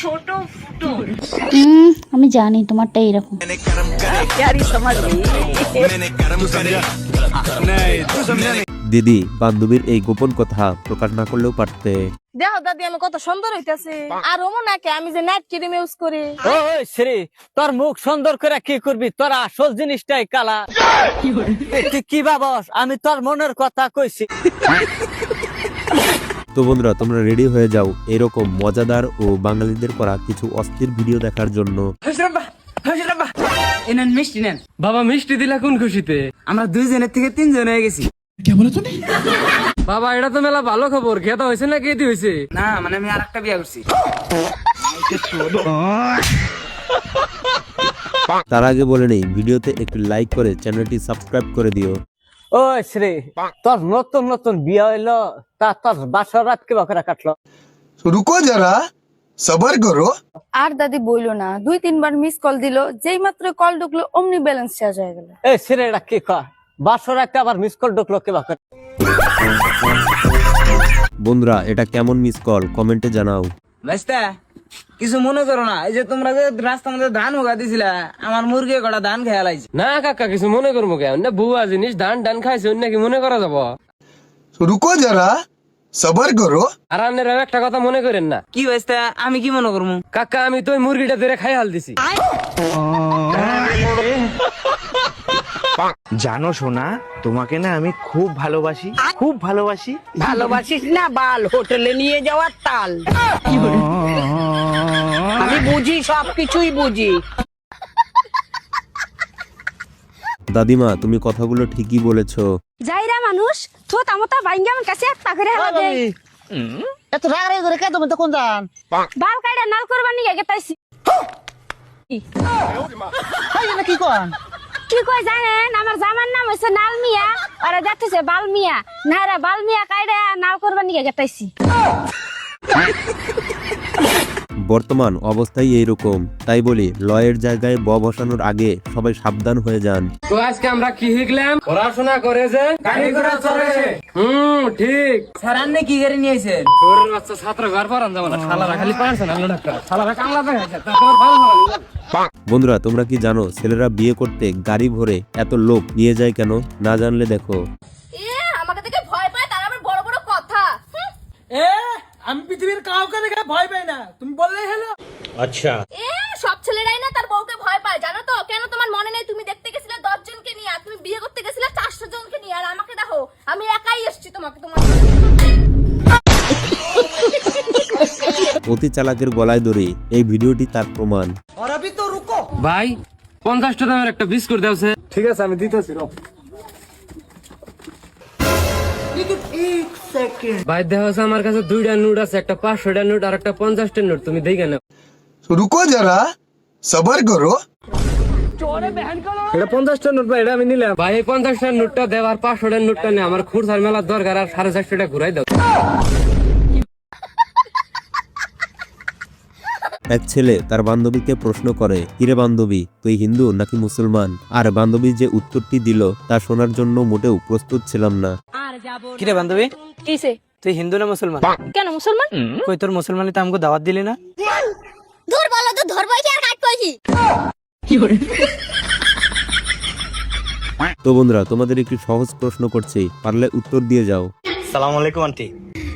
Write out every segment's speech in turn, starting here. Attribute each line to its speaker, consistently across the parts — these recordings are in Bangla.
Speaker 1: ছোট ফুটো।
Speaker 2: হুম আমি জানি তোমারটা এরকম।
Speaker 3: দিদি বান্ধবীর এই গোপন কথা প্রকাশ না করলেও পারতে।
Speaker 4: দেখো দাদি আমি কত সুন্দর হইতাছে। আর ওমো নাকি আমি যে নাইট ক্রিম ইউজ করি।
Speaker 5: ওই শ্রী তোর মুখ সুন্দর করে কি করবি? তোর আসল জিনিসটাই কালা। তুই কি ভাবস? আমি তোর মনের কথা কইছি।
Speaker 3: তো বন্ধুরা তোমরা রেডি হয়ে যাও এরকম মজাদার ও বাঙালিদের করা কিছু অস্থির ভিডিও দেখার জন্য।
Speaker 6: এনেন মিষ্টি নেন। বাবা মিষ্টি দিলা কোন খুশিতে? আমরা দুইজনের থেকে তিনজন হয়ে গেছি। বাবা এটা তো মেলা ভালো খবর। খেতা হয়েছে না কেতি হয়েছে? না মানে আমি আর একটা বিয়া করছি।
Speaker 3: তার আগে বলে নেই ভিডিওতে একটু লাইক করে চ্যানেলটি সাবস্ক্রাইব করে দিও।
Speaker 5: ও শ্রী তোর নতুন নতুন বিয়ে হইল তা তোর বাসর রাত কিবা করে কাটলো।
Speaker 7: রুকো যারা সবার করো।
Speaker 4: আর দাদি বইলো না দুই তিনবার মিস কল দিল যেই মাত্র কল ঢুকলো অমনি ব্যালেন্স শেষ হয়ে গেল।
Speaker 5: এই শ্রী এটা কি কয়? বাসর রাতে আবার মিস কল ঢুকলো কিবা করে?
Speaker 3: বন্ধুরা এটা কেমন মিস কল কমেন্টে জানাও।
Speaker 6: বাস্তা কিছু মনে করো না এই যে তোমরা যে রাস্তার মধ্যে ধান উগা দিছিলা আমার মুরগি কটা ধান খেয়াল আইছে না কাকা কিছু মনে করব কেন না জিনিস ধান ধান খাইছে অন্য কি মনে করা যাব?
Speaker 7: রুকো যারা সবার করো।
Speaker 6: আর একটা কথা মনে করেন না। কি হয়েছে? আমি কি মনে করব? কাকা আমি তো মুরগিটা ধরে খাই হাল দিছি।
Speaker 8: জানো সোনা তোমাকে না আমি খুব ভালোবাসি। খুব ভালোবাসি।
Speaker 9: ভালোবাসিস না বাল হোটেলে নিয়ে যাওয়ার তাল। আমি বুঝি সবকিছুই বুঝি।
Speaker 3: দাদিমা তুমি কথাগুলো ঠিকই বলেছ।
Speaker 4: যাইরা মানুষ থো তামতা বাইঙ্গা আমার কাছে একটা করে হেলা দে
Speaker 9: এত রাগারাগি করে কে তুমি তখন যান
Speaker 4: বাল কাইডা নাল করবার নিয়ে গেতাইছি।
Speaker 9: কি কন?
Speaker 4: কি কই জানেন আমার জামার নাম হইছে নাল মিয়া আর যাচ্ছে বাল মিয়া। নাইরা বাল মিয়া কাইডা নাল করবার নিয়ে গেতাইছি।
Speaker 3: বর্তমান অবস্থাই এইরকম। তাই বলি লয়ের জায়গায় ব বসানোর আগে সবাই সাবধান হয়ে যান।
Speaker 6: তো আজকে আমরা কি শিখলাম? পড়াশোনা করে যে গাড়ি ঘোড়া চলে হুম ঠিক। স্যার আপনি কি গাড়ি নিয়েছেন তোর বাচ্চা ছাত্র ঘর পড়ান যাব না শালারা খালি পারছে না ডাক্তার শালারা কামলা দেখাচ্ছে তারপর ভালো ভালো
Speaker 3: বন্ধুরা তোমরা কি জানো ছেলেরা বিয়ে করতে গাড়ি ভরে এত লোক নিয়ে যায় কেন? না জানলে দেখো।
Speaker 4: এ আমাকে দেখে ভয় পায় তার আবার বড় বড় কথা। হুম।
Speaker 6: এ আমি পৃথিবীর কাউকে দেখে ভয় পাই না। তুমি বললেই হলো। আচ্ছা।
Speaker 4: এ সব ছেলেরাই না তার বউকে ভয় পায় জানো তো? কেন তোমার মনে নেই? তুমি দেখতে গেছিলে দশ জনকে নিয়ে আর তুমি বিয়ে করতে গেছিলে চারশো জনকে নিয়ে আর আমাকে দেখো আমি একাই এসেছি তোমাকে তোমার
Speaker 3: অতি চালাকের গলায় ধরে এই ভিডিওটি তার প্রমাণ। অরাবি তো রুকো।
Speaker 6: ভাই পঞ্চাশটা দামের একটা বিস্কুট দেওছে ঠিক আছে আমি দিতেছি সেকেন্ড ভাই দেখা হচ্ছে আমার কাছে দুইটা নোট আছে একটা পাঁচশো টা নোট আর একটা পঞ্চাশটা নোট তুমি দেখে নাও।
Speaker 7: রুকো যারা সবার
Speaker 6: করো। পঞ্চাশটা নোট ভাই এটা আমি নিলাম। ভাই এই পঞ্চাশটা নোটটা দেওয়ার পাঁচশোটা নোটটা নেই আমার খুরসার মেলার দরকার আর সাড়ে চারশোটা ঘুরাই দাও।
Speaker 3: এক ছেলে তার বান্ধবীকে প্রশ্ন করে কিরে বান্ধবী তুই হিন্দু নাকি মুসলমান? আর বান্ধবী যে উত্তরটি দিল তা শোনার জন্য মোটেও প্রস্তুত ছিলাম না।
Speaker 6: কিরে বান্ধবী?
Speaker 4: কিসে?
Speaker 6: তুই হিন্দু না মুসলমান?
Speaker 4: কেন মুসলমান?
Speaker 6: কই তোর মুসলমানি তো আমাকে দাওয়াত দিলি না?
Speaker 4: ধর বলো তো ধরবই কি আর কাটবই কি
Speaker 3: তো বন্ধুরা তোমাদের একটি সহজ প্রশ্ন করছি পারলে উত্তর দিয়ে যাও।
Speaker 8: সালাম আলাইকুম আন্টি।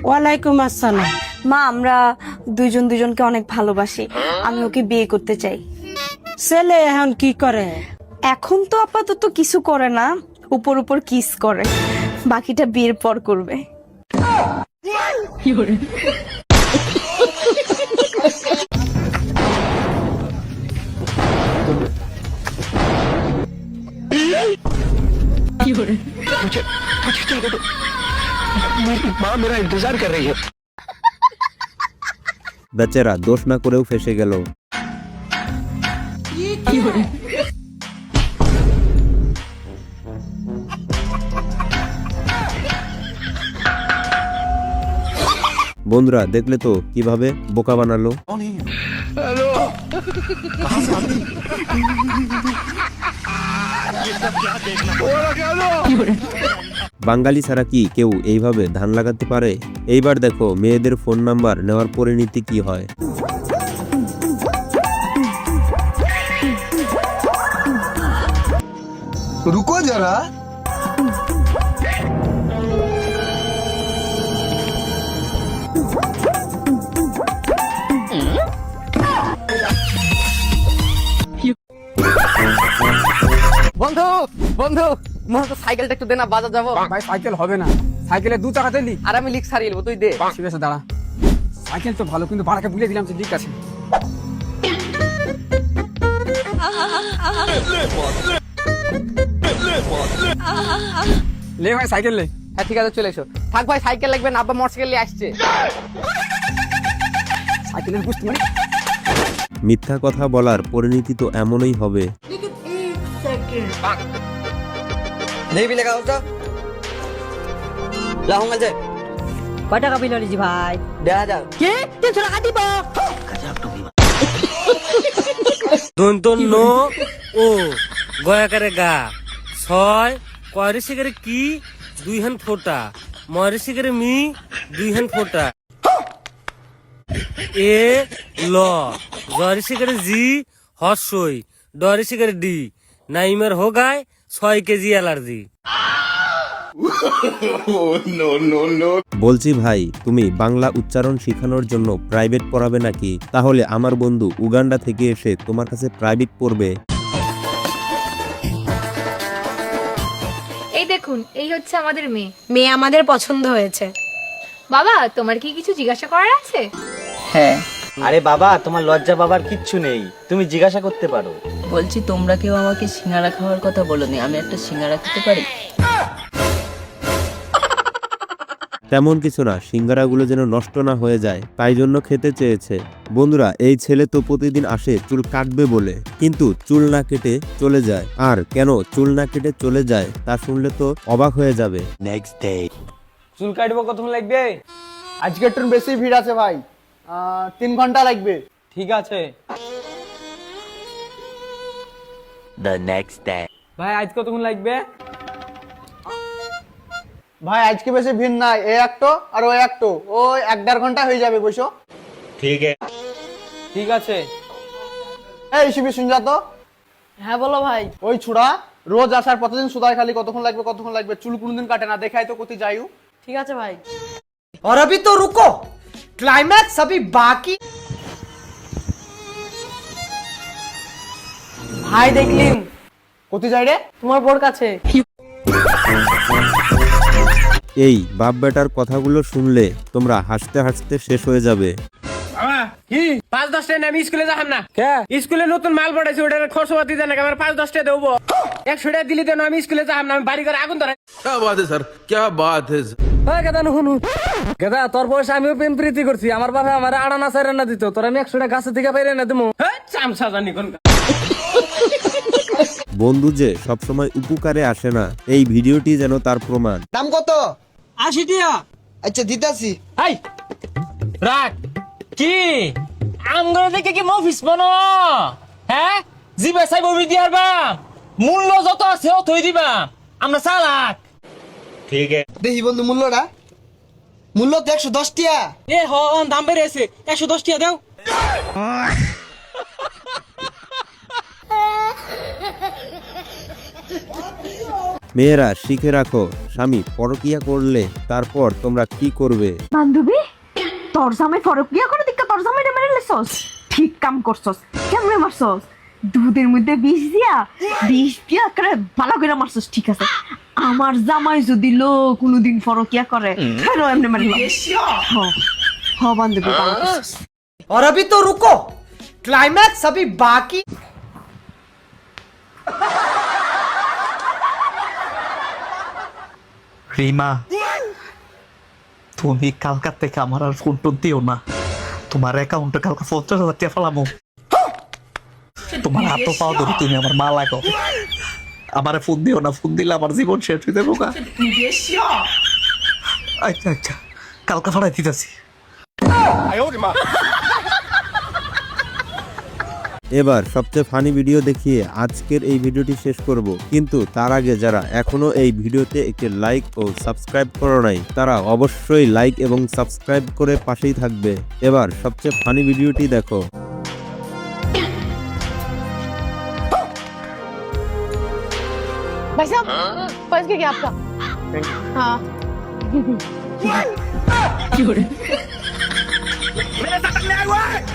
Speaker 9: ওয়ালাইকুম আসসালাম।
Speaker 4: মা আমরা দুইজন দুজনকে অনেক ভালোবাসি। আমি ওকে বিয়ে করতে চাই।
Speaker 9: ছেলে এখন কি করে?
Speaker 4: এখন তো আপাতত কিছু করে না। উপর উপর কিস করে। বাকিটা বিয়ের পর করবে।
Speaker 3: বেচারা দোষ না করেও ফেসে গেল। বন্ধুরা দেখলে তো কীভাবে বোকা বানালো। বাঙালি ছাড়া কি কেউ এইভাবে ধান লাগাতে পারে? এইবার দেখো মেয়েদের ফোন নাম্বার নেওয়ার পরিণতি কি হয়?
Speaker 7: রুকো যারা।
Speaker 6: বন্ধু বন্ধু। মনে তো সাইকেলটা একটু দে না বাজার যাব।
Speaker 1: ভাই সাইকেল হবে না। সাইকেলে দু চাকা তেলি
Speaker 6: আর আমি লিখ সারিয়ে নেব, তুই দে।
Speaker 1: ঠিক আছে দাঁড়া। সাইকেল তো ভালো কিন্তু ভাড়াকে বুঝে দিলাম যে ঠিক আছে। লে ভাই সাইকেল লে।
Speaker 6: হ্যাঁ ঠিক আছে চলে এসো। থাক ভাই সাইকেল লাগবে না আব্বা মোটরসাইকেল নিয়ে আসছে।
Speaker 1: সাইকেলের বুঝতে মানে?
Speaker 3: মিথ্যা কথা বলার পরিণতি তো এমনই হবে।
Speaker 9: দেখি বিলে
Speaker 10: কাগজটা লাহং আছে কয় গা। ছয় কয়রে শিকারে কি? দুই হান ফোটা। ময়রে শিকারে মি? দুই হান ফোটা। এ ল। জরে শিকারে জি? হর্ষই। ডরে শিকারে ডি। নাইমের হোগায় ছয় কেজি অ্যালার্জি।
Speaker 3: বলছি ভাই তুমি বাংলা উচ্চারণ শেখানোর জন্য প্রাইভেট পড়াবে নাকি? তাহলে আমার বন্ধু উগান্ডা থেকে এসে তোমার কাছে প্রাইভেট পড়বে।
Speaker 4: এই দেখুন এই হচ্ছে আমাদের মেয়ে।
Speaker 9: মেয়ে আমাদের পছন্দ হয়েছে।
Speaker 4: বাবা তোমার কি কিছু জিজ্ঞাসা করার আছে? হ্যাঁ।
Speaker 8: আরে বাবা তোমার লজ্জা বাবার কিচ্ছু নেই। তুমি জিজ্ঞাসা করতে পারো।
Speaker 11: বলছি তোমরা কেউ আমাকে সিঙ্গারা খাওয়ার কথা বলোনি আমি একটা সিঙ্গারা খেতে পারি?
Speaker 3: তেমন কিছু না সিঙ্গারাগুলো যেন নষ্ট না হয়ে যায় তাই জন্য খেতে চেয়েছে। বন্ধুরা এই ছেলে তো প্রতিদিন আসে চুল কাটবে বলে কিন্তু চুল না কেটে চলে যায়। আর কেন চুল না কেটে চলে যায় তা শুনলে তো অবাক হয়ে যাবে।
Speaker 1: নেক্সট ডে চুল কাটবো কতক্ষণ লাগবে? আজকে একটু বেশি ভিড় আছে ভাই। তিন ঘণ্টা লাগবে। ঠিক আছে। ভাই আজ কতক্ষণ লাগবে ভাই আজকে বেশি ভিড় নাই এ একটো আর ও একটো ও এক দেড় ঘন্টা হয়ে যাবে বসো ঠিক ঠিক আছে এই শিবি শুন যা তো
Speaker 9: হ্যাঁ বলো ভাই
Speaker 1: ওই ছুড়া রোজ আসার প্রতিদিন সুদায় খালি কতক্ষণ লাগবে কতক্ষণ লাগবে চুল কোনদিন কাটে না দেখাই তো কোথায় যাইও
Speaker 9: ঠিক আছে ভাই
Speaker 1: और अभी तो रुको क्लाइमैक्स अभी बाकी
Speaker 9: ভাই দেখলিম
Speaker 1: কোথায় যাই রে?
Speaker 9: তোমার বোর কাছে।
Speaker 3: এই বাপ বেটার কথাগুলো শুনলে তোমরা হাসতে হাসতে শেষ হয়ে যাবে।
Speaker 6: কি? পাঁচ দশ টাকা আমি স্কুলে যাহাম না। স্কুলে নতুন মাল পড়াইছে ওটার খরচ পাতি দেন আমার পাঁচ দশ টাকা দেবো। একশো টাকা দিলি দেন আমি স্কুলে যাহাম না আমি বাড়ি করে আগুন ধরে।
Speaker 1: হ্যাঁ গেদা নুহুন গেদা তোর বয়সে আমিও প্রেম প্রীতি করছি। আমার বাবা আমার আড়ানা সাইরা না দিত। তোর আমি একশো টাকা গাছের থেকে বাইরে না দিমু।
Speaker 6: হ্যাঁ, চামচা জানি কোন
Speaker 3: বন্ধু যে সবসময় উপকারে আসে না এই ভিডিওটি যেন তার প্রমাণ।
Speaker 7: দাম কত?
Speaker 1: আশি টিয়া
Speaker 7: আচ্ছা দিতাছি।
Speaker 6: হাই রাখ। কি? আমগুলো দেখে কি মফিস বনো হ্যাঁ? জিবে সাইব দিয়ার বা মূল্য যত আছে অতই দিবা। আমরা চালাক। ঠিক আছে।
Speaker 7: দেখি বন্ধু মূল্যটা। মূল্য তো একশো দশ টিয়া
Speaker 1: এ হ দাম বেড়েছে একশো দশ টিয়া দেও।
Speaker 3: মেয়েরা শিখে রাখো স্বামী পরকিয়া করলে তারপর তোমরা কি করবে
Speaker 4: বান্ধবী তোর জামাই ফরক গিয়া করে দিকা তোর জামাই মেরে লেছস ঠিক কাম করছস কেমনে মারছস দুধের মধ্যে বিষ দিয়া বিষ দিয়া করে ভালো করে মারছস ঠিক আছে আমার জামাই যদি লো কোনোদিন ফরকিয়া করে ফেরো এমনি মারি হ হ বান্ধবী ভালো করছস
Speaker 1: और अभी तो रुको क्लाइमैक्स अभी बाकी
Speaker 8: রিমা, তুমি কালকার থেকে আমার আর ফোন টোন দিও না। তোমার অ্যাকাউন্টে কালকে পঞ্চাশ হাজার টাকা ফেলামো। তোমার হাত পাও ধরে তুমি আমার মা লাগো। আমারে ফোন দিও না ফোন দিলে আমার জীবন শেষ হয়ে যাব আচ্ছা আচ্ছা কালকে ফাড়াই দিতেছি।
Speaker 3: এবার সবচেয়ে ফানি ভিডিও দেখিয়ে আজকের এই ভিডিওটি শেষ করব কিন্তু তার আগে যারা এখনো এই ভিডিওতে একটি লাইক ও সাবস্ক্রাইব করো নাই তারা অবশ্যই লাইক এবং সাবস্ক্রাইব করে পাশেই থাকবে এবার সবচেয়ে ফানি ভিডিওটি দেখো
Speaker 9: भाई साहब पर्स क्या आपका हाँ
Speaker 6: मेरे साथ में आया हुआ है